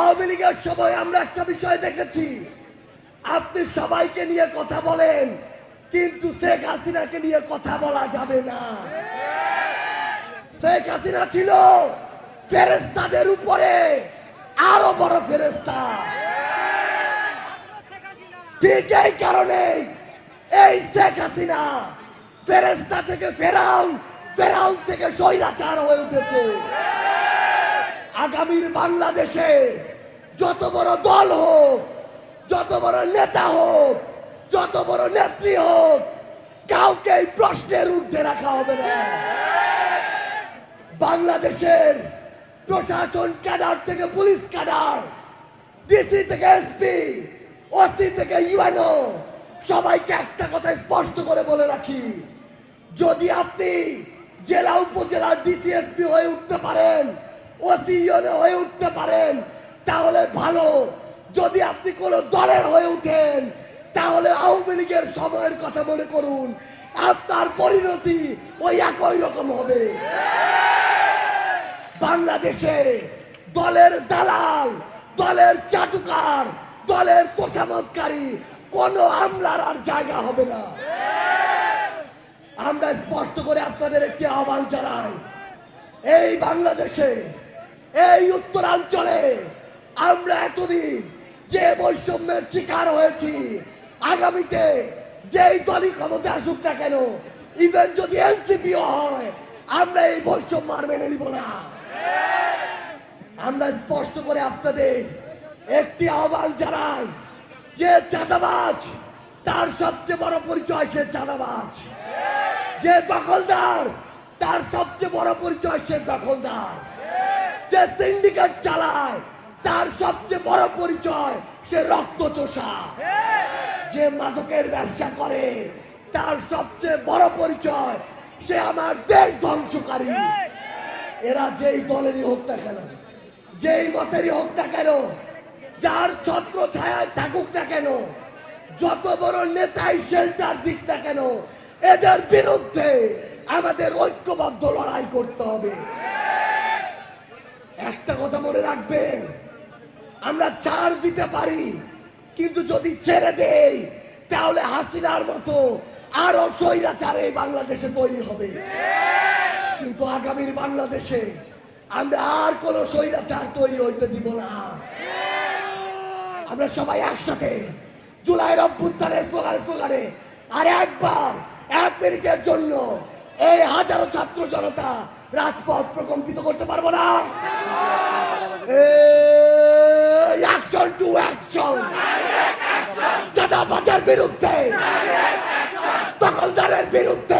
আওয়ামী লীগের সময় আমরা একটা বিষয় দেখেছি। আপনি সবাইকে নিয়ে কথা বলেন, কিন্তু শেখ হাসিনাকে নিয়ে কথা বলা যাবে না। শেখ হাসিনা ছিল ফেরেস্তাদের উপরে আরও বড় ফেরেস্তা ঠিক এই কারণে এই শেখ হাসিনা ফেরেস্তা থেকে ফেরাউন ফেরাউন থেকে স্বৈরাচার হয়ে উঠেছে। আগামীর বাংলাদেশে যত বড় দল হোক, যত বড় নেতা হোক, যত বড় নেত্রী হোক, কাউকে এই প্রশ্নের ঊর্ধ্বে রাখা হবে না। বাংলাদেশের প্রশাসন ক্যাডার থেকে পুলিশ ক্যাডার, ডিসি থেকে এসপি, ওসি থেকে ইউএনও, সবাইকে একটা কথা স্পষ্ট করে বলে রাখি, যদি আপনি জেলা, উপজেলার ডিসিএসপি হয়ে উঠতে পারেন, ওসি, ইউএনও হয়ে উঠতে পারেন তাহলে ভালো। যদি আপনি কোন দলের হয়ে উঠেন, তাহলে আওয়ামী লীগের সময়ের কথা মনে করুন। আপনার পরিণতি ওই একই রকম হবে। বাংলাদেশে দলের দালাল, দলের চাটুকার, দলের তোষামতকারী কোন আমলার আর জায়গা হবে না। আমরা স্পষ্ট করে আপনাদের একটি আহ্বান জানাই, এই বাংলাদেশে, এই উত্তরাঞ্চলে আমরা এতদিন যে বৈষম্যের শিকার হয়েছি, আগামীতে যেই দলই ক্ষমতা আসুক না কেন ইভেন যদি এনসিপিও হয়, আমরা এই বৈষম্য আর মেনে নিব না। আমরা স্পষ্ট করে আপনাদের একটি আহ্বান জানাই যে চাঁদাবাজ, তার সবচেয়ে বড় পরিচয় সে চাঁদাবাজ। যে দখলদার, তার সবচেয়ে বড় পরিচয় সে দখলদার। যে সিন্ডিকেট চালায় তার সবচেয়ে বড় পরিচয়, সে রক্ত চোষা যে মাদকের ব্যবসা করে, তার সবচেয়ে বড় পরিচয়, সে আমার দেশ ধ্বংসকারী। এরা যেই দলেরই না কেন, যেই মতেরই না কেন, যার ছত্র ছায়ায় থাকুক না কেন, যত বড় নেতাই শেল্টার দিক না কেন, এদের বিরুদ্ধে আমাদের ঐক্যবদ্ধ লড়াই করতে হবে। একটা কথা মনে রাখবেন আমরা ছাড় দিতে পারি। কিন্তু যদি ছেড়ে দেই, তাহলে হাসিনার মতো আরও স্বৈরাচার বাংলাদেশে তৈরি হবে। কিন্তু আগামীর বাংলাদেশে আমরা আর কোন স্বৈরাচার তৈরি হইতে দিব না। আমরা সবাই একসাথে জুলাইয়ের অভ্যুত্থানের স্লোগানে স্লোগানে আর একবার, এক মিনিটের জন্য এই হাজারো ছাত্র জনতা রাজপথ প্রকম্পিত করতে পারব না। বিরুদ্ধে। দখলদারের বিরুদ্ধে।